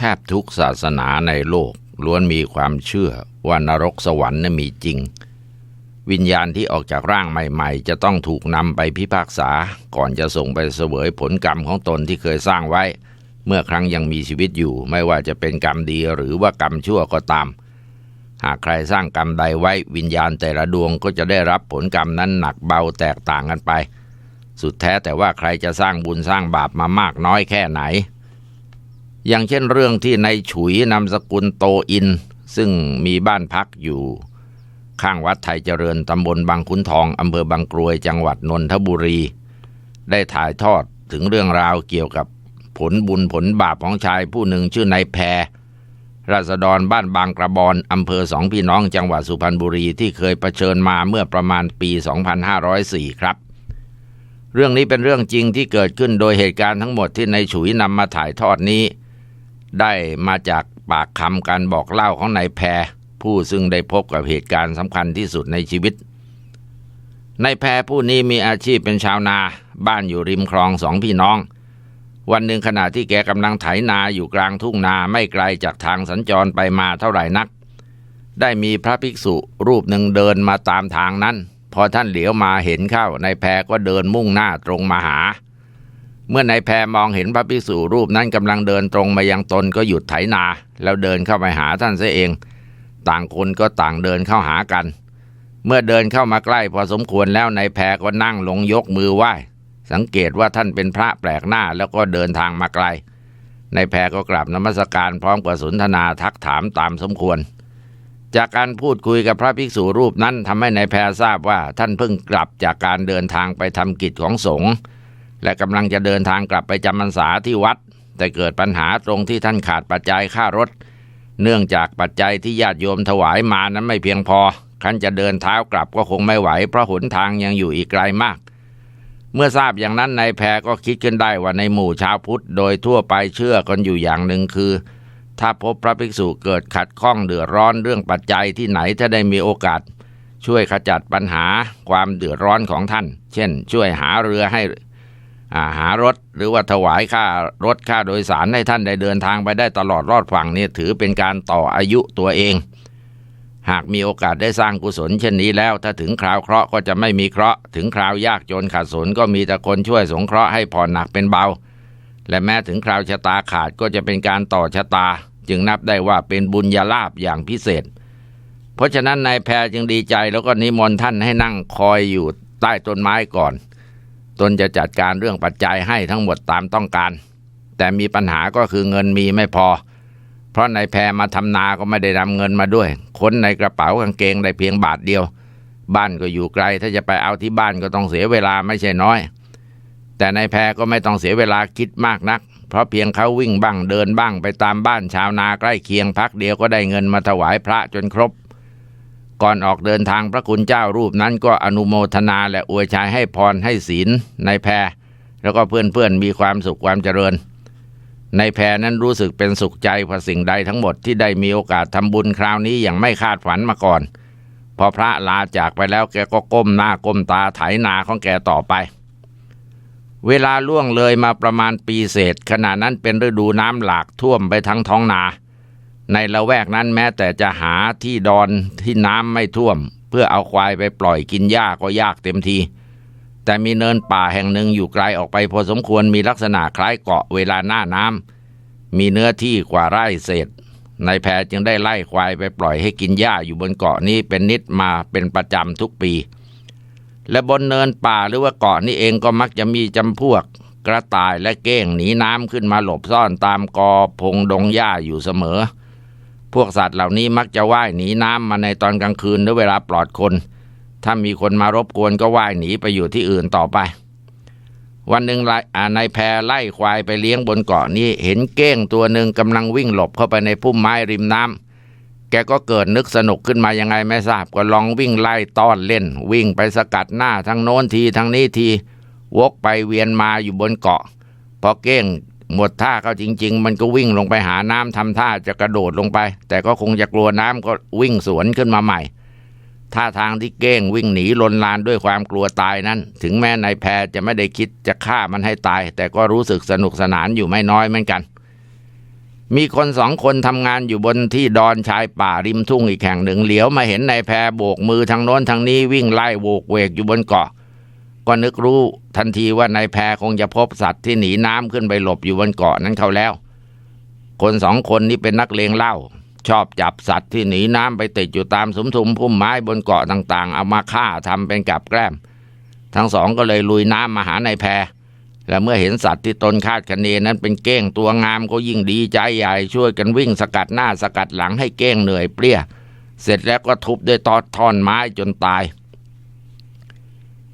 แทบทุกศาสนาในโลกล้วนมีความเชื่อว่านรกสวรรค์นั้นมีจริง วิญญาณที่ออกจากร่างใหม่ ๆ จะต้องถูกนำไปพิพากษา ก่อนจะส่งไปเสวยผลกรรมของตนที่เคยสร้างไว้ เมื่อครั้งยังมีชีวิตอยู่ ไม่ว่าจะเป็นกรรมดีหรือว่ากรรมชั่วก็ตาม หากใครสร้างกรรมใดไว้วิญญาณแต่ละดวงก็จะได้รับผลกรรมนั้นหนักเบาแตกต่างกันไป สุดแท้แต่ว่าใครจะสร้างบุญสร้างบาปมามากน้อยแค่ไหน อย่างเช่นเรื่องที่ในฉุยนามสกุลโตอิน ซึ่งมีบ้านพักอยู่ ข้างวัดไทยเจริญตำบลบางขุนทองอำเภอบางกรวยจังหวัดนนทบุรี ได้ถ่ายทอดถึงเรื่องราวเกี่ยวกับผลบุญผลบาปของชายผู้หนึ่งชื่อนายแพรราษฎรบ้านบางกระบอนอำเภอสองพี่น้องจังหวัดสุพรรณบุรีที่เคยเผชิญมาเมื่อประมาณปี 2504 ครับ เรื่องนี้เป็นเรื่องจริงที่เกิดขึ้นโดยเหตุการณ์ทั้งหมดที่ในายฉุยนำมาถ่ายทอดนี้ ได้มาจากปากคำการบอกเล่าของนายแพร ผู้ซึ่งได้พบกับเหตุการณ์สำคัญที่สุดในชีวิตนายแพรผู้นี้มีอาชีพเป็นชาวนา บ้านอยู่ริมคลองสองพี่น้อง วันหนึ่งขณะที่แกกำลังไถนาอยู่กลางทุ่งนาไม่ไกลจากทางสัญจรไปมาเท่าไหร่นัก ได้มีพระภิกษุรูปหนึ่งเดินมาตามทางนั้น พอท่านเหลียวมาเห็นเข้านายแพรก็เดินมุ่งหน้าตรงมาหา เมื่อนายแพรมองเห็นพระภิกษุรูปนั้นกำลังเดินตรงมายังตนก็หยุดไถนา แล้วเดินเข้าไปหาท่านเสียเอง ต่างคนก็ต่างเดินเข้าหากัน เมื่อเดินเข้ามาใกล้พอสมควรแล้วนายแพรก็นั่งลงยกมือไหว้ สังเกตว่าท่านเป็นพระแปลกหน้าแล้วก็เดินทางมาไกลนายแพรก็กราบนมัสการพร้อมกับสนทนาทักถามตามสมควร จากการพูดคุยกับพระภิกษุรูปนั้นทำให้นายแพรทราบว่าท่านเพิ่งกลับจากการเดินทางไปทำกิจของสงฆ์ และกำลังจะเดินทางกลับไปจำพรรษาที่วัด แต่เกิดปัญหาตรงที่ท่านขาดปัจจัยค่ารถ เนื่องจากปัจจัยที่ญาติโยมถวายมานั้นไม่เพียงพอคันจะเดินเท้ากลับก็คงไม่ไหว เพราะหนทางยังอยู่อีกไกลมาก เมื่อทราบอย่างนั้นนายแพรก็คิดขึ้นได้ว่าในหมู่ชาวพุทธโดยทั่วไปเชื่อกันอยู่อย่างหนึ่งคือ ถ้าพบพระภิกษุเกิดขัดข้องเดือดร้อนเรื่องปัจจัยที่ไหนถ้าได้มีโอกาส ช่วยขจัดปัญหาความเดือดร้อนของท่าน เช่น ช่วยหาเรือให้ หารถหรือว่าถวายค่ารถค่าโดยสารให้ท่านได้เดินทางไปได้ตลอดรอดฝั่งนี่ถือเป็นการต่ออายุตัวเอง หากมีโอกาสได้สร้างกุศลเช่นนี้แล้ว ถ้าถึงคราวเคราะห์ก็จะไม่มีเคราะห์ถึงคราวยากจนขาดสนก็มีแต่คนช่วยสงเคราะห์ให้ผ่อนหนักเป็นเบา และแม้ถึงคราวชะตาขาดก็จะเป็นการต่อชะตา จึงนับได้ว่าเป็นบุญญาลาภอย่างพิเศษ เพราะฉะนั้นนายแพรจึงดีใจแล้วก็นิมนต์ท่านให้นั่งคอยอยู่ใต้ต้นไม้ก่อน ตนจะจัดการเรื่องปัจจัยให้ทั้งหมดตามต้องการ แต่มีปัญหาก็คือเงินมีไม่พอ เพราะนายแพรมาทำนาก็ไม่ได้นำเงินมาด้วย ค้นในกระเป๋ากางเกงได้เพียงบาทเดียว บ้านก็อยู่ไกลถ้าจะไปเอาที่บ้านก็ต้องเสียเวลาไม่ใช่น้อย แต่นายแพรก็ไม่ต้องเสียเวลาคิดมากนัก เพราะเพียงเขาวิ่งบ้างเดินบ้างไปตามบ้านชาวนาใกล้เคียงพักเดียวก็ได้เงินมาถวายพระจนครบ ก่อนออกเดินทางพระคุณเจ้ารูปนั้นก็อนุโมทนาและอวยชัยให้พรให้ศีลในแพร แล้วก็เพื่อนๆมีความสุขความเจริญ ในแพรนั้นรู้สึกเป็นสุขใจเพราะสิ่งใดทั้งหมดที่ได้มีโอกาสทำบุญคราวนี้อย่างไม่คาดฝันมาก่อน พอพระลาจากไปแล้วแกก็ก้มหน้าก้มตาไถนาของแกต่อไป เวลาล่วงเลยมาประมาณปีเศษ ขณะนั้นเป็นฤดูน้ำหลากท่วมไปทั้งท้องนา ในละแวกนั้นแม้แต่จะหาที่ดอนที่น้ำไม่ท่วม เพื่อเอาควายไปปล่อยกินหญ้าก็ยากเต็มที แต่มีเนินป่าแห่งหนึ่งอยู่ไกลออกไปพอสมควรมีลักษณะคล้ายเกาะเวลาหน้าน้ำมีเนื้อที่กว่าไร่เศษนายแพรจึงได้ไล่ควายไปปล่อยให้กินหญ้าอยู่บนเกาะนี้เป็นนิดมาเป็นประจำทุกปี และบนเนินป่าหรือว่าเกาะนี้เองก็มักจะมีจำพวก กระต่ายและเก้งหนีน้ำขึ้นมาหลบซ่อนตามกอพงดงหญ้าอยู่เสมอ พวกสัตว์เหล่านี้มักจะว่ายหนีน้ำมาในตอนกลางคืนหรือเวลาปลอดคน ถ้ามีคนมารบกวนก็ว่ายหนีไปอยู่ที่อื่นต่อไป วันหนึ่งนายแพรไล่ควายไปเลี้ยงบนเกาะนี้เห็นเก้งตัวหนึ่งกำลังวิ่งหลบเข้าไปในพุ่มไม้ริมน้ำแกก็เกิดนึกสนุกขึ้นมายังไงไม่ทราบก็ลองวิ่งไล่ต้อนเล่น วิ่งไปสกัดหน้าทั้งโน้นทีทั้งนี้ที วกไปเวียนมาอยู่บนเกาะ พอเก้ง หมดท่าเขาจริง ๆ มันก็วิ่งลงไปหาน้ำทำท่าจะกระโดดลงไป แต่ก็คงจะกลัวน้ำก็วิ่งสวนขึ้นมาใหม่ท่าทางที่เก้งวิ่งหนีลนลานด้วยความกลัวตายนั้น ถึงแม้นายแพรจะไม่ได้คิดจะฆ่ามันให้ตาย แต่ก็รู้สึกสนุกสนานอยู่ไม่น้อยเหมือนกัน มีคนสองคนทำงานอยู่บนที่ดอนชายป่าริมทุ่งอีกแห่งหนึ่งเหลียวมาเห็นนายแพโบกมือทางโน้นทางนี้วิ่งไล่โวกเวกอยู่บนเกาะ ก็นึกรู้ทันทีว่านายแพคงจะพบสัตว์ที่หนีน้ำขึ้นไปหลบอยู่บนเกาะนั้นเขาแล้ว คนสองคนนี้เป็นนักเลงเหล้าชอบจับสัตว์ที่หนีน้ำไปติดอยู่ตามสมทุมพุ่มไม้บนเกาะต่างๆ เอามาฆ่าทำเป็นกับแกล้ม ทั้งสองก็เลยลุยน้ำมาหานายแพและเมื่อเห็นสัตว์ที่ตนคาดคะเนนั้นเป็นเก้งตัวงามก็ยิ่งดีใจใหญ่ช่วยกันวิ่งสกัดหน้าสกัดหลังให้เก้งเหนื่อยเปรี้ย เสร็จแล้วก็ทุบด้วยตอท่อนไม้จนตาย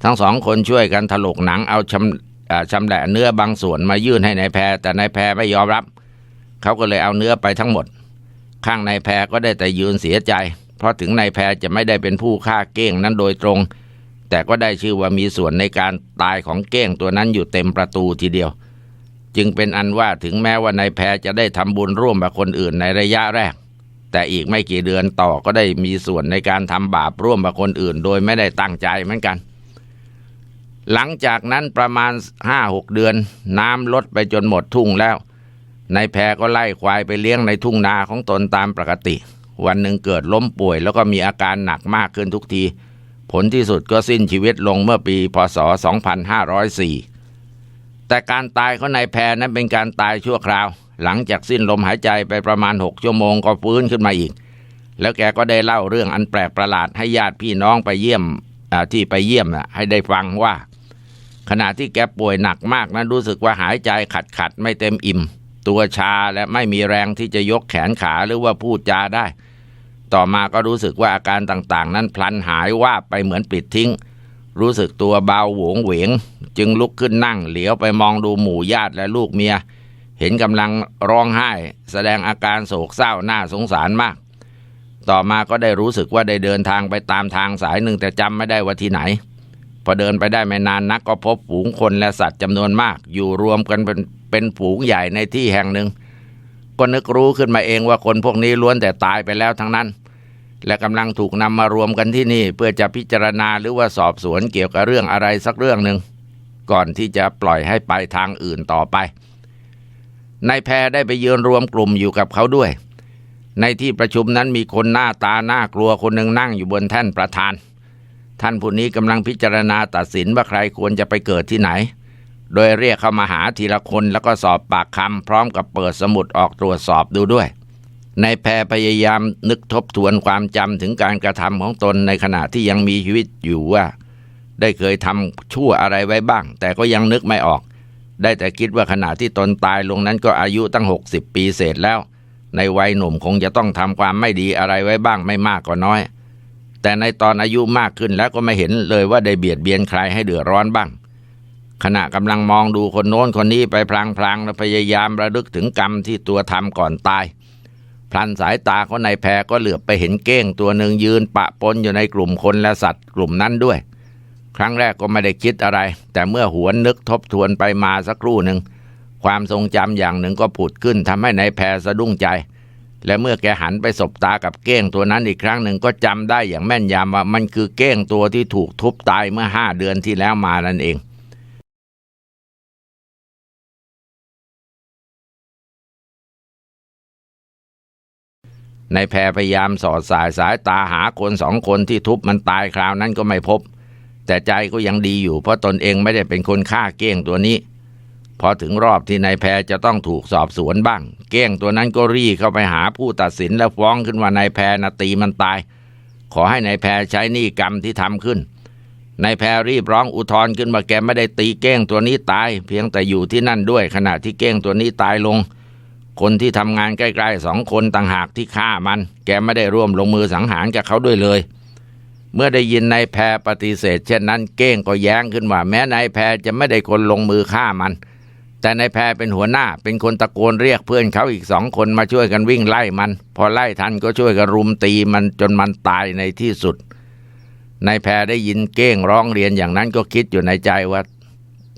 ทั้งสองคนช่วยกันถลกหนังเอาชำชำแหละเนื้อบางส่วนมายื่นให้นายแพรแต่นายแพรไม่ยอมรับ เขาก็เลยเอาเนื้อไปทั้งหมด ข้างนายแพรก็ได้แต่ยืนเสียใจ เพราะถึงนายแพรจะไม่ได้เป็นผู้ฆ่าเก้งนั้นโดยตรง แต่ก็ได้ชื่อว่ามีส่วนในการตายของเก้งตัวนั้นอยู่เต็มประตูทีเดียว จึงเป็นอันว่าถึงแม้ว่านายแพรจะได้ทำบุญร่วมกับคนอื่นในระยะแรก แต่อีกไม่กี่เดือนต่อก็ได้มีส่วนในการทำบาปร่วมกับคนอื่น โดยไม่ได้ตั้งใจเหมือนกัน หลังจากนั้นประมาณห้าหกเดือน น้ำลดไปจนหมดทุ่งแล้วนายแพรก็ไล่ควายไปเลี้ยงในทุ่งนาของตนตามปกติ วันหนึ่งเกิดล้มป่วย แล้วก็มีอาการหนักมากขึ้นทุกที ผลที่สุดก็สิ้นชีวิตลงเมื่อปีพศ 2504 แต่การตายของนายแพรนั้นเป็นการตายชั่วคราว หลังจากสิ้นลมหายใจไปประมาณ 6 ชั่วโมงก็ฟื้นขึ้นมาอีก แล้วแกก็ได้เล่าเรื่องอันแปลกประหลาดให้ญาติพี่น้องไปเยี่ยมที่ไปเยี่ยมนะให้ได้ฟังว่า ขณะที่แกป่วยหนักมากนั้นรู้สึกว่าหายใจขัดขัดไม่เต็มอิ่ม ตัวชาและไม่มีแรงที่จะยกแขนขาหรือว่าพูดจาได้ ต่อมาก็รู้สึกว่าอาการต่างๆ นั้นพลันหายว่าไปเหมือนปิดทิ้ง รู้สึกตัวเบาหวงเหวง จึงลุกขึ้นนั่งเหลียวไปมองดูหมู่ญาติและลูกเมีย เห็นกำลังร้องไห้ แสดงอาการโศกเศร้าน่าสงสารมาก ต่อมาก็ได้รู้สึกว่าได้เดินทางไปตามทางสายหนึ่งแต่จำไม่ได้ว่าที่ไหน พอเดินไปได้ไม่นานนักก็พบฝูงคนและสัตว์จำนวนมาก อยู่รวมกันเป็นเป็นฝูงใหญ่ในที่แห่งหนึ่ง ก็นึกรู้ขึ้นมาเองว่าคนพวกนี้ล้วนแต่ตายไปแล้วทั้งนั้น และกำลังถูกนำมารวมกันที่นี่ เพื่อจะพิจารณาหรือว่าสอบสวนเกี่ยวกับเรื่องอะไรสักเรื่องหนึ่งก่อนที่จะปล่อยให้ไปทางอื่นต่อไปนายแพรได้ไปยืนรวมกลุ่มอยู่กับเขาด้วย ในที่ประชุมนั้นมีคนหน้าตาหน่ากลัวคนหนึ่งนั่งอยู่บนแท่นประธาน ท่านผู้นี้กำลังพิจารณาตัดสินว่าใครควรจะไปเกิดที่ไหน โดยเรียกเข้ามาหาทีละคนแล้วก็สอบปากคำพร้อมกับเปิดสมุดออกตรวจสอบดูด้วยนายแพรพยายามนึกทบทวนความจำถึงการกระทำของตนในขณะที่ยังมีชีวิตอยู่ว่า ได้เคยทำชั่วอะไรไว้บ้าง แต่ก็ยังนึกไม่ออก ได้แต่คิดว่าขณะที่ตนตายลงนั้นก็อายุตั้ง 60 ปีเศษแล้ว ในวัยหนุ่มคงจะต้องทำความไม่ดีอะไรไว้บ้างไม่มากก็น้อย แต่ในตอนอายุมากขึ้นแล้วก็ไม่เห็นเลยว่าได้เบียดเบียนใครให้เดือดร้อนบ้าง ขณะกำลังมองดูคนโน้นคนนี้ไปพลางๆและพยายามระลึกถึงกรรมที่ตัวทำก่อนตาย พลันสายตาของนายแพรก็เหลือบไปเห็นเก้งตัวหนึ่งยืนปะปนอยู่ในกลุ่มคนและสัตว์กลุ่มนั้นด้วย ครั้งแรกก็ไม่ได้คิดอะไร แต่เมื่อหวนนึกทบทวนไปมาสักครู่หนึ่งความทรงจำอย่างหนึ่งก็ผุดขึ้นทำให้นายแพรสะดุ้งใจ และเมื่อแกหันไปสบตากับเก้งตัวนั้นอีกครั้งหนึ่งก็จำได้อย่างแม่นยำว่ามันคือเก้งตัวที่ถูกทุบตายเมื่อห้าเดือนที่แล้วมานั่นเองนายแพรพยายามสอดสายสายตาหาคนสองคนที่ทุบมันตายคราวนั้นก็ไม่พบ แต่ใจก็ยังดีอยู่เพราะตนเองไม่ได้เป็นคนฆ่าเก้งตัวนี้ พอถึงรอบที่นายแพรจะต้องถูกสอบสวนบ้าง เก้งตัวนั้นก็รีเข้าไปหาผู้ตัดสินและฟ้องขึ้นว่านายแพรนาตีมันตาย ขอให้นายแพรใช้หนี้กรรมที่ทำขึ้นนายแพรรีบร้องอุทธรณ์ขึ้นว่าแกไม่ได้ตีเก้งตัวนี้ตาย เพียงแต่อยู่ที่นั่นด้วยขณะที่เก้งตัวนี้ตายลง คนที่ทำงานใกล้ๆสองคนต่างหากที่ฆ่ามัน แกไม่ได้ร่วมลงมือสังหารกับเขาด้วยเลยเมื่อได้ยินนายแพรปฏิเสธ เช่นนั้นเก้งก็แย้งขึ้นว่า แม้นายแพรจะไม่ได้คนลงมือฆ่ามัน แต่นายแพรเป็นหัวหน้า เป็นคนตะโกนเรียกเพื่อนเขาอีกสองคนมาช่วยกันวิ่งไล่มัน พอไล่ทันก็ช่วยกันรุมตีมันจนมันตายในที่สุดนายแพรได้ยินเก้งร้องเรียนอย่างนั้นก็คิดอยู่ในใจว่า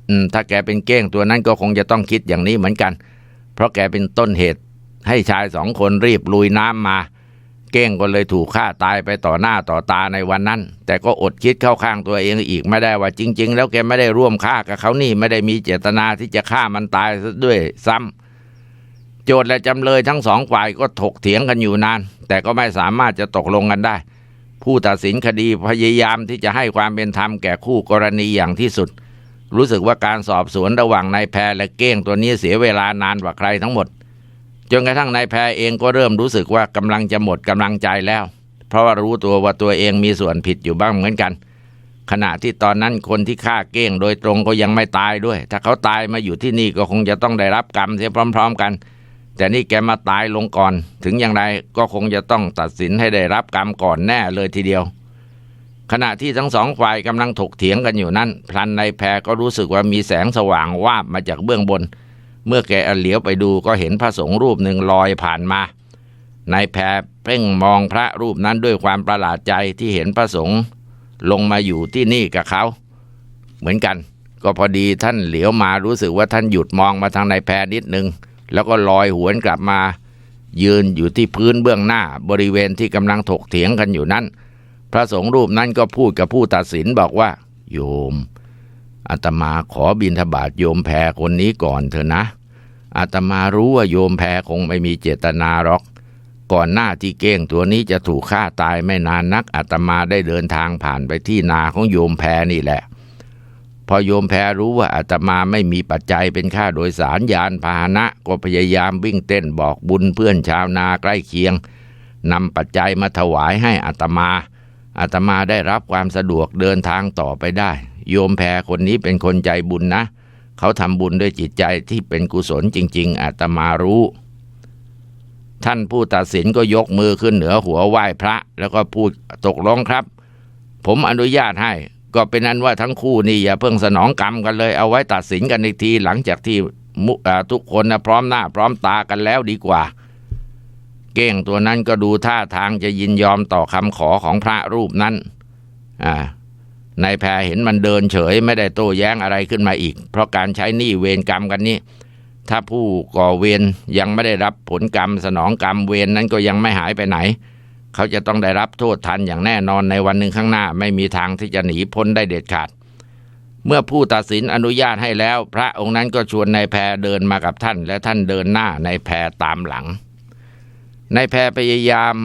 อืม ถ้าแกเป็นเก้งตัวนั้นก็คงจะต้องคิดอย่างนี้เหมือนกัน เพราะแกเป็นต้นเหตุให้ชายสองคนรีบลุยน้ำมา เก้งก็เลยถูกฆ่าตายไปต่อหน้าต่อตาในวันนั้น แต่ก็อดคิดเข้าข้างตัวเองอีกไม่ได้ว่าจริง ๆ แล้วแกไม่ได้ร่วมฆ่ากับเขานี่ไม่ได้มีเจตนาที่จะฆ่ามันตายด้วยซ้ำโจทย์และจำเลยทั้งสองฝ่ายก็ถกเถียงกันอยู่นาน แต่ก็ไม่สามารถจะตกลงกันได้ ผู้ตัดสินคดีพยายามที่จะให้ความเป็นธรรมแก่คู่กรณีอย่างที่สุด รู้สึกว่าการสอบสวนระหว่างนายแพรและเก้งตัวนี้เสียเวลานานกว่าใครทั้งหมด จนกระทั่งนายแพรเองก็เริ่มรู้สึกว่ากำลังจะหมดกำลังใจแล้ว เพราะว่ารู้ตัวว่าตัวเองมีส่วนผิดอยู่บ้างเหมือนกัน ขณะที่ตอนนั้นคนที่ฆ่าเก้งโดยตรงก็ยังไม่ตายด้วย ถ้าเขาตายมาอยู่ที่นี่ก็คงจะต้องได้รับกรรมเสียพร้อม ๆ กัน แต่นี่แกมาตายลงก่อน ถึงอย่างไรก็คงจะต้องตัดสินให้ได้รับกรรมก่อนแน่เลยทีเดียวขณะที่ทั้งสองฝ่ายกำลังถกเถียงกันอยู่นั้น พลันในายแพรก็รู้สึกว่ามีแสงสว่างวาบมาจากเบื้องบน เมื่อแกเหลียวไปดูก็เห็นพระสงฆ์รูปหนึ่งลอยผ่านมานายแพรเพ่งมองพระรูปนั้นด้วยความประหลาดใจที่เห็นพระสงฆ์ลงมาอยู่ที่นี่กับเขา เหมือนกัน ก็พอดีท่านเหลียวมารู้สึกว่าท่านหยุดมองมาทางนายแพรนิดนึง แล้วก็ลอยหวนกลับมา ยืนอยู่ที่พื้นเบื้องหน้าบริเวณที่กำลังถกเถียงกันอยู่นั้น พระสงฆ์รูปนั้นก็พูดกับผู้ตัดสินบอกว่า โยม อาตมาขอบินทบาทโยมแพรคนนี้ก่อนเถอะนะ อาตมารู้ว่าโยมแพรคงไม่มีเจตนาหรอก ก่อนหน้าที่เก้งตัวนี้จะถูกฆ่าตายไม่นานนักอาตมาได้เดินทางผ่านไปที่นาของโยมแพรนี่แหละ พอโยมแพรรู้ว่าอาตมาไม่มีปัจจัยเป็นค่าโดยสารยานพาหนะ ก็พยายามวิ่งเต้นบอกบุญเพื่อนชาวนาใกล้เคียงนำปัจจัยมาถวายให้อาตมาอาตมาได้รับความสะดวกเดินทางต่อไปได้ โยมแพรคนนี้เป็นคนใจบุญนะ เขาทำบุญด้วยจิตใจที่เป็นกุศลจริง ๆ อาตมารู้ ท่านผู้ตัดสินก็ยกมือขึ้นเหนือหัวไหว้พระ แล้วก็พูดตกลงครับ ผมอนุญาตให้ ก็เป็นนั้นว่าทั้งคู่นี่อย่าเพิ่งสนองกรรมกันเลย เอาไว้ตัดสินกันอีกทีหลังจากที่ทุกคนนะพร้อมหน้า พร้อมตากันแล้วดีกว่าเก้งตัวนั้นก็ดูท่าทางจะยินยอมต่อคำขอของพระรูปนั้น อ่า นายแพรเห็นมันเดินเฉยไม่ได้โต้แย้งอะไรขึ้นมาอีก เพราะการใช้หนี้เวรกรรมกันนี้ ถ้าผู้ก่อเวรยังไม่ได้รับผลกรรม สนองกรรมเวรนั้นก็ยังไม่หายไปไหน เขาจะต้องได้รับโทษทันอย่างแน่นอนในวันหนึ่งข้างหน้า ไม่มีทางที่จะหนีพ้นได้เด็ดขาด เมื่อผู้ตัดสินอนุญาตให้แล้ว พระองค์นั้นก็ชวนนายแพรเดินมากับท่าน และท่านเดินหน้านายแพรตามหลัง นายแพรพยายาม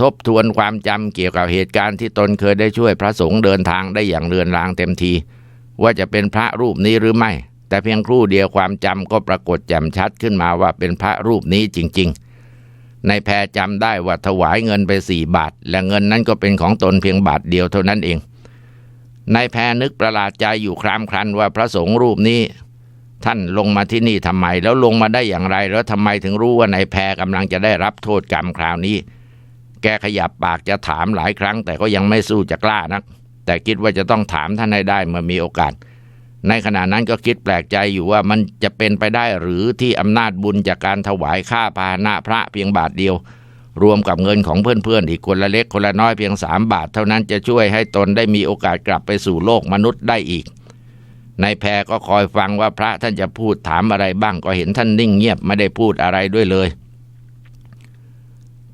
ทบทวนความจำเกี่ยวกับเหตุการณ์ที่ตนเคยได้ช่วยพระสงฆ์เดินทางได้อย่างเรือนรางเต็มที ว่าจะเป็นพระรูปนี้หรือไม่ แต่เพียงครู่เดียวความจำก็ปรากฏแจ่มชัดขึ้นมาว่าเป็นพระรูปนี้จริง ๆนายแพรจำได้ว่าถวายเงินไปสี่บาท และเงินนั้นก็เป็นของตนเพียงบาทเดียวเท่านั้นเองนายแพรนึกประหลาดใจอยู่ครามครันว่าพระสงฆ์รูปนี้ ท่านลงมาที่นี่ทำไม แล้วลงมาได้อย่างไร แล้วทำไมถึงรู้ว่านายแพรกำลังจะได้รับโทษกรรมคราวนี้ แกขยับปากจะถามหลายครั้ง แต่ก็ยังไม่สู้จะกล้านัก แต่คิดว่าจะต้องถามท่านให้ได้เมื่อมีโอกาส ในขณะนั้นก็คิดแปลกใจอยู่ว่ามันจะเป็นไปได้หรือที่อำนาจบุญจากการถวายค่าพาหนะพระเพียงบาทเดียว รวมกับเงินของเพื่อนๆอีกคนละเล็กคนละน้อยเพียงสามบาท เท่านั้นจะช่วยให้ตนได้มีโอกาสกลับไปสู่โลกมนุษย์ได้อีก นายแพรก็คอยฟังว่าพระท่านจะพูดถามอะไรบ้างก็เห็นท่านนิ่งเงียบไม่ได้พูดอะไรด้วยเลย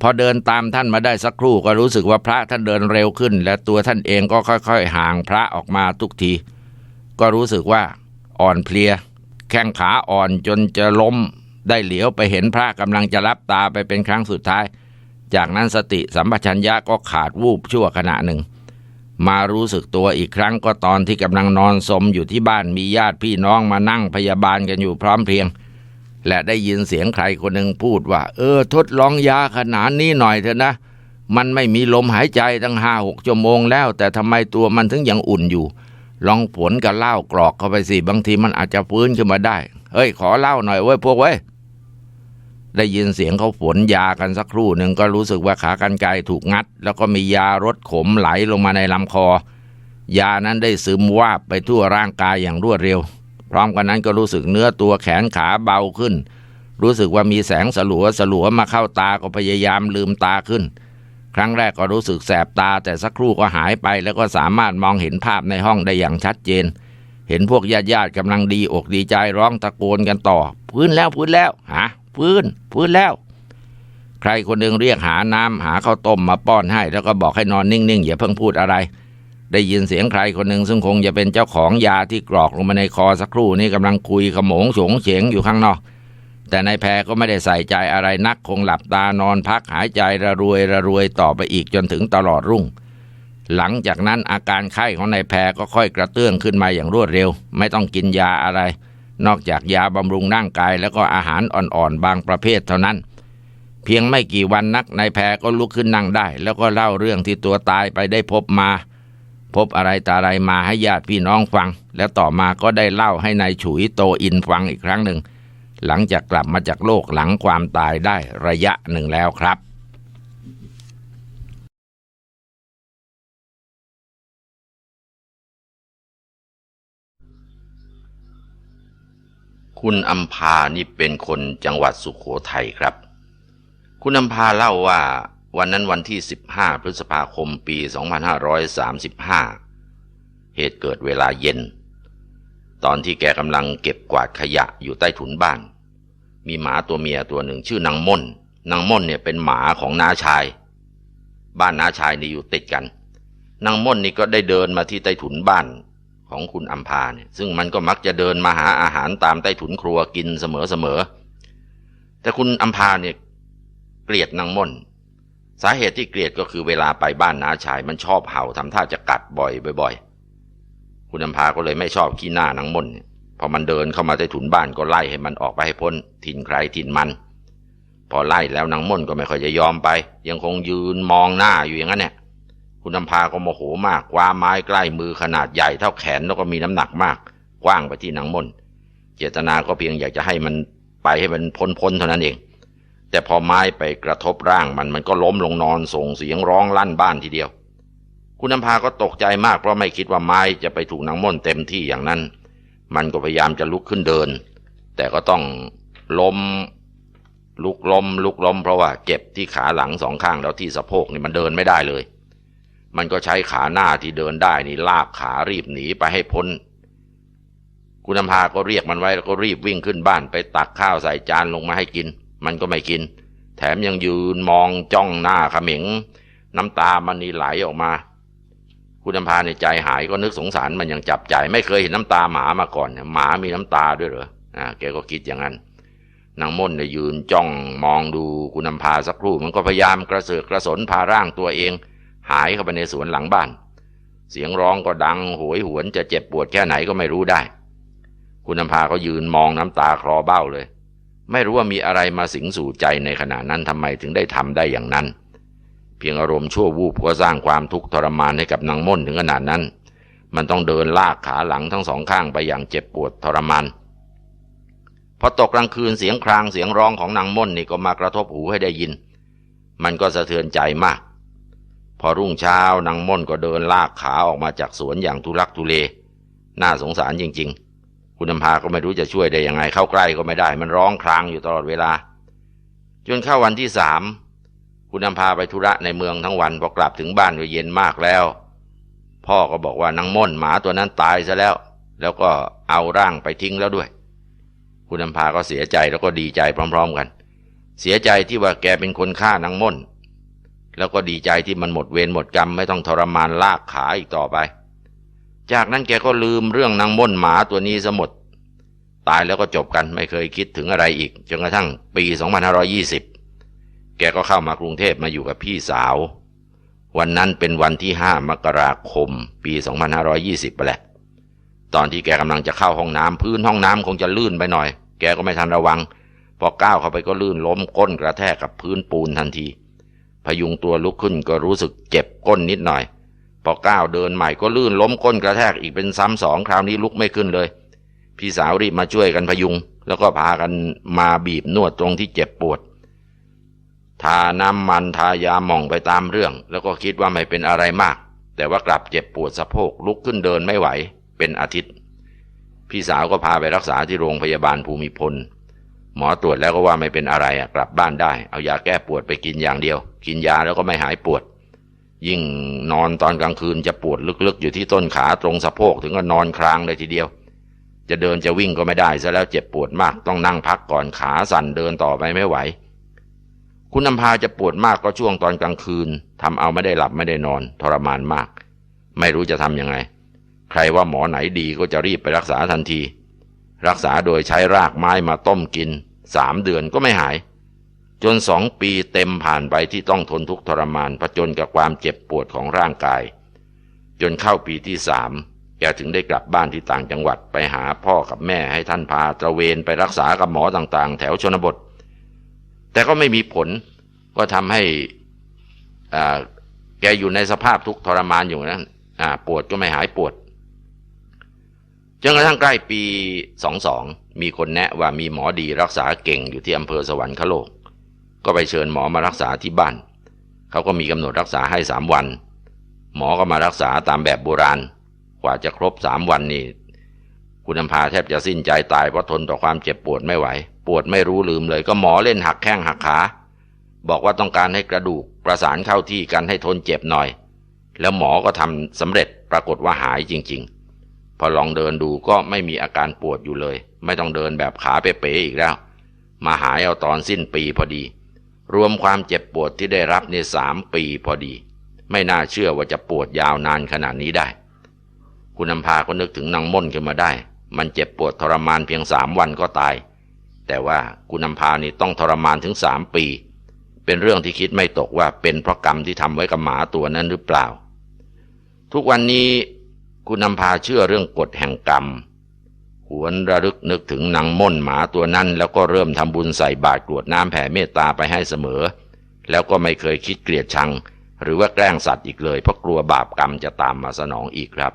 พอเดินตามท่านมาได้สักครู่ก็รู้สึกว่าพระท่านเดินเร็วขึ้น และตัวท่านเองก็ค่อยๆ ห่างพระออกมาทุกที ก็รู้สึกว่าอ่อนเพลีย แข้งขาอ่อนจนจะล้มได้เหลียวไปเห็นพระกำลังจะรับตาไปเป็นครั้งสุดท้าย จากนั้นสติสัมปชัญญะก็ขาดวูบชั่วขณะหนึ่ง มารู้สึกตัวอีกครั้งก็ตอนที่กำลังนอนสมอยู่ที่บ้านมีญาติพี่น้องมานั่งพยาบาลกันอยู่พร้อมเพรียง และได้ยินเสียงใครคนหนึ่งพูดว่า เออ ทดลองยาขนาดนี้หน่อยเถอะนะ มันไม่มีลมหายใจตั้งห้าหกชั่วโมงแล้ว แต่ทำไมตัวมันถึงยังอุ่นอยู่ ลองผลกับเหล้ากรอกเข้าไปสิบางทีมันอาจจะฟื้นขึ้นมาได้ เฮ้ยขอเหล้าหน่อยเว้ยพวกเว้ย ได้ยินเสียงเขาฝนยากันสักครู่หนึ่งก็รู้สึกว่าขากรรไกรถูกงัด แล้วก็มียารสขมไหลลงมาในลำคอ ยานั้นได้ซึมวาบไปทั่วร่างกายอย่างรวดเร็ว พร้อมกันนั้นก็รู้สึกเนื้อตัวแขนขาเบาขึ้น รู้สึกว่ามีแสงสลัวสลัวมาเข้าตาก็พยายามลืมตาขึ้น ครั้งแรกก็รู้สึกแสบตาแต่สักครู่ก็หายไป แล้วก็สามารถมองเห็นภาพในห้องได้อย่างชัดเจน เห็นพวกญาติญาติๆกำลังดีอกดีใจร้องตะโกนกันต่อ พื้นแล้วพื้นแล้วหา พื้นพื้นแล้ว ใครคนหนึ่งเรียกหาน้ำหาข้าวต้มมาป้อนให้ แล้วก็บอกให้นอนนิ่งๆอย่าเพิ่งพูดอะไร ได้ยินเสียงใครคนหนึ่งซึ่งคงจะเป็นเจ้าของยาที่กรอกลงมาในคอสักครู่นี้กำลังคุยขโมงโฉงเฉงอยู่ข้างนอกแแต่นายแพรก็ไม่ได้ใส่ใจอะไรนักคงหลับตานอนพักหายใจระรวยระรวยต่อไปอีกจนถึงตลอดรุ่งหลังจากนั้นอาการไข้ของนายแพรก็ค่อยกระเตื้องขึ้นมาอย่างรวดเร็ว ไม่ต้องกินยาอะไร นอกจากยาบำรุงร่างกายแล้วก็อาหารอ่อนๆบางประเภทเท่านั้น เพียงไม่กี่วันนักนายแพรก็ลุกขึ้นนั่งได้ แล้วก็เล่าเรื่องที่ตัวตายไปได้พบมา พบอะไรตาอะไรมาให้ญาติพี่น้องฟัง แล้วต่อมาก็ได้เล่าให้นายฉุยโตอินฟังอีกครั้งหนึ่ง หลังจากกลับมาจากโลกหลังความตายได้ระยะหนึ่งแล้วครับ คุณอัมพานี่เป็นคนจังหวัดสุขโขทัยครับ คุณอัมพาเล่าว่าวันนั้นวันที่ 15 พฤษภาคมปี 2535 เหตุเกิดเวลาเย็น ตอนที่แกกำลังเก็บกวาดขยะอยู่ใต้ถุนบ้าน มีหมาตัวเมียตัวหนึ่งชื่อนางม่นนางม่นเนี่ยเป็นหมาของน้าชาย บ้านน้าชายนี่อยู่ติดกัน นางม่นนี่ก็ได้เดินมาที่ใต้ถุนบ้าน ของคุณอัมพาเนี่ยซึ่งมันก็มักจะเดินมาหาอาหารตามใต้ถุนครัวกินเสมอๆแต่คุณอัมพาเนี่ยเกลียดนางม่นสาเหตุที่เกลียดก็คือเวลาไปบ้านน้าชายมันชอบเห่าทำท่าจะกัดบ่อยบ่อยๆคุณอัมพาก็เลยไม่ชอบขี้หน้านางม่นเนี่ยพอมันเดินเข้ามาใต้ถุนบ้านก็ไล่ให้มันออกไปให้พ้นถิ่นใครถิ่นมัน พอไล่แล้วนางม่นก็ไม่ค่อยจะยอมไป ยังคงยืนมองหน้าอยู่อย่างนั้นเนี่ย คุณอัมพาก็โมโหมากคว้าไม้ใกล้มือขนาดใหญ่เท่าแขนแล้วก็มีน้ำหนักมากกว้างไปที่นางมนเจตนาก็เพียงอยากจะให้มันไปให้มันพ้นๆเท่านั้นเอง แต่พอไม้ไปกระทบร่างมันมันก็ล้มลงนอนส่งเสียงร้องลั่นบ้านทีเดียว คุณอัมพาก็ตกใจมากเพราะไม่คิดว่าไม้จะไปถูกนางมนเต็มที่อย่างนั้น มันก็พยายามจะลุกขึ้นเดิน แต่ก็ต้องล้มลุกล้มลุกล้มเพราะว่าเจ็บที่ขาหลังสองข้างแล้วที่สะโพกนี่มันเดินไม่ได้เลย มันก็ใช้ขาหน้าที่เดินได้นี่ลากขารีบหนีไปให้พ้น คุณอำพาก็เรียกมันไว้แล้วก็รีบวิ่งขึ้นบ้านไปตักข้าวใส่จานลงมาให้กิน มันก็ไม่กิน แถมยังยืนมองจ้องหน้าเขม็งน้ำตามันนี่ไหลออกมา คุณอำพาในใจหายก็นึกสงสารมันยังจับใจ ไม่เคยเห็นน้ำตาหมามาก่อน หมามีน้ำตาด้วยเหรออ่าแกก็คิดอย่างนั้นนางม่นเนี่ยยืนจ้องมองดูคุณอำพาสักครู่ มันก็พยายามกระเสือกกระสนพาร่างตัวเอง หายเข้าไปในสวนหลังบ้าน เสียงร้องก็ดังโหยหวนจะเจ็บปวดแค่ไหนก็ไม่รู้ได้ คุณอำพาก็ยืนมองน้ำตาคลอเบ้าเลย ไม่รู้ว่ามีอะไรมาสิงสู่ใจในขณะนั้นทำไมถึงได้ทำได้อย่างนั้น เพียงอารมณ์ชั่ววูบก็สร้างความทุกข์ทรมานให้กับนางม่นถึงขนาดนั้น มันต้องเดินลากขาหลังทั้งสองข้างไปอย่างเจ็บปวดทรมานพอตกกลางคืนเสียงครางเสียงร้องของนางม่นนี่ก็มากระทบหูให้ได้ยิน มันก็สะเทือนใจมาก อรุ่งเช้านางม่นก็เดินลากขาออกมาจากสวนอย่างทุลักทุเล น่าสงสารจริง ๆ คุณอำพาก็ไม่รู้จะช่วยได้ยังไง เข้าใกล้ก็ไม่ได้ มันร้องครางอยู่ตลอดเวลา จนเข้าวันที่สามคุณอำพาไปธุระในเมืองทั้งวันพอกลับถึงบ้านก็เย็นมากแล้ว พ่อก็บอกว่านางม่นหมาตัวนั้นตายซะแล้ว แล้วก็เอาร่างไปทิ้งแล้วด้วย คุณอำพาก็เสียใจแล้วก็ดีใจพร้อม ๆ กัน เสียใจที่ว่าแกเป็นคนฆ่านางม่น แล้วก็ดีใจที่มันหมดเวรหมดกรรมไม่ต้องทรมานลากขาอีกต่อไป จากนั้นแกก็ลืมเรื่องนางม่นหมาตัวนี้ซะหมด ตายแล้วก็จบกันไม่เคยคิดถึงอะไรอีก จนกระทั่งปี 2520 แกก็เข้ามากรุงเทพมาอยู่กับพี่สาว วันนั้นเป็นวันที่ 5 มกราคม ปี 2520ไปแหละ ตอนที่แกกำลังจะเข้าห้องน้ำพื้นห้องน้ำคงจะลื่นไปหน่อย แกก็ไม่ทันระวัง พอก้าวเข้าไปก็ลื่นล้มก้นกระแทกกับพื้นปูนทันที พยุงตัวลุกขึ้นก็รู้สึกเจ็บก้นนิดหน่อย พอก้าวเดินใหม่ก็ลื่นล้มก้นกระแทกอีกเป็นซ้ำสองคราวนี้ลุกไม่ขึ้นเลย พี่สาวรีบมาช่วยกันพยุง แล้วก็พากันมาบีบนวดตรงที่เจ็บปวด ทาน้ำมันทายาหม่องไปตามเรื่อง แล้วก็คิดว่าไม่เป็นอะไรมาก แต่ว่ากลับเจ็บปวดสะโพกลุกขึ้นเดินไม่ไหว เป็นอาทิตย์ พี่สาวก็พาไปรักษาที่โรงพยาบาลภูมิพล หมอตรวจแล้วก็ว่าไม่เป็นอะไรอะกลับบ้านได้ เอายาแก้ปวดไปกินอย่างเดียว กินยาแล้วก็ไม่หายปวด ยิ่งนอนตอนกลางคืนจะปวดลึกๆ อยู่ที่ต้นขาตรงสะโพกถึงก็นอนครางเลยทีเดียว จะเดินจะวิ่งก็ไม่ได้ซะแล้วเจ็บปวดมากต้องนั่งพักก่อนขาสั่นเดินต่อไปไม่ไหว คุณนำพาจะปวดมากก็ช่วงตอนกลางคืนทำเอาไม่ได้หลับไม่ได้นอน ทรมานมาก ไม่รู้จะทำยังไง ใครว่าหมอไหนดีก็จะรีบไปรักษาทันที รักษาโดยใช้รากไม้มาต้มกินสามเดือนก็ไม่หาย จนสองปีเต็มผ่านไปที่ต้องทนทุกข์ทรมานผจญกับความเจ็บปวดของร่างกาย จนเข้าปีที่สามแกถึงได้กลับบ้านที่ต่างจังหวัดไปหาพ่อกับแม่ให้ท่านพาตระเวนไปรักษากับหมอต่างๆ แถวชนบท แต่ก็ไม่มีผลก็ทำให้แกอยู่ในสภาพทุกข์ทรมานอยู่นั้นปวดก็ไม่หายปวด จนกระทั่งใกล้ปีสองสองมีคนแนะว่ามีหมอดีรักษาเก่งอยู่ที่อำเภอสวรรคโลก ก็ไปเชิญหมอมารักษาที่บ้าน เขาก็มีกำหนดรักษาให้สามวัน หมอก็มารักษาตามแบบโบราณ กว่าจะครบสามวันนี่ คุณอำพาแทบจะสิ้นใจตายเพราะทนต่อความเจ็บปวดไม่ไหว ปวดไม่รู้ลืมเลย ก็หมอเล่นหักแข้งหักขา บอกว่าต้องการให้กระดูกประสานเข้าที่กันให้ทนเจ็บหน่อย แล้วหมอก็ทำสำเร็จปรากฏว่าหายจริง ๆ พอลองเดินดูก็ไม่มีอาการปวดอยู่เลย ไม่ต้องเดินแบบขาเป๋ๆอีกแล้ว มาหายเอาตอนสิ้นปีพอดี รวมความเจ็บปวดที่ได้รับในสามปีพอดี ไม่น่าเชื่อว่าจะปวดยาวนานขนาดนี้ได้ คุณนำพาก็นึกถึงนางม่นขึ้นมาได้ มันเจ็บปวดทรมานเพียงสามวันก็ตาย แต่ว่าคุณนำพานี่ต้องทรมานถึงสามปี เป็นเรื่องที่คิดไม่ตกว่าเป็นเพราะกรรมที่ทำไว้กับหมาตัวนั้นหรือเปล่า ทุกวันนี้ คุณนำพาเชื่อเรื่องกฎแห่งกรรม หวนระลึกนึกถึงนางม่นหมาตัวนั้น แล้วก็เริ่มทำบุญใส่บาตรกรวดน้ำแผ่เมตตาไปให้เสมอ แล้วก็ไม่เคยคิดเกลียดชัง หรือว่าแกล้งสัตว์อีกเลยเพราะกลัวบาปกรรมจะตามมาสนองอีกครับ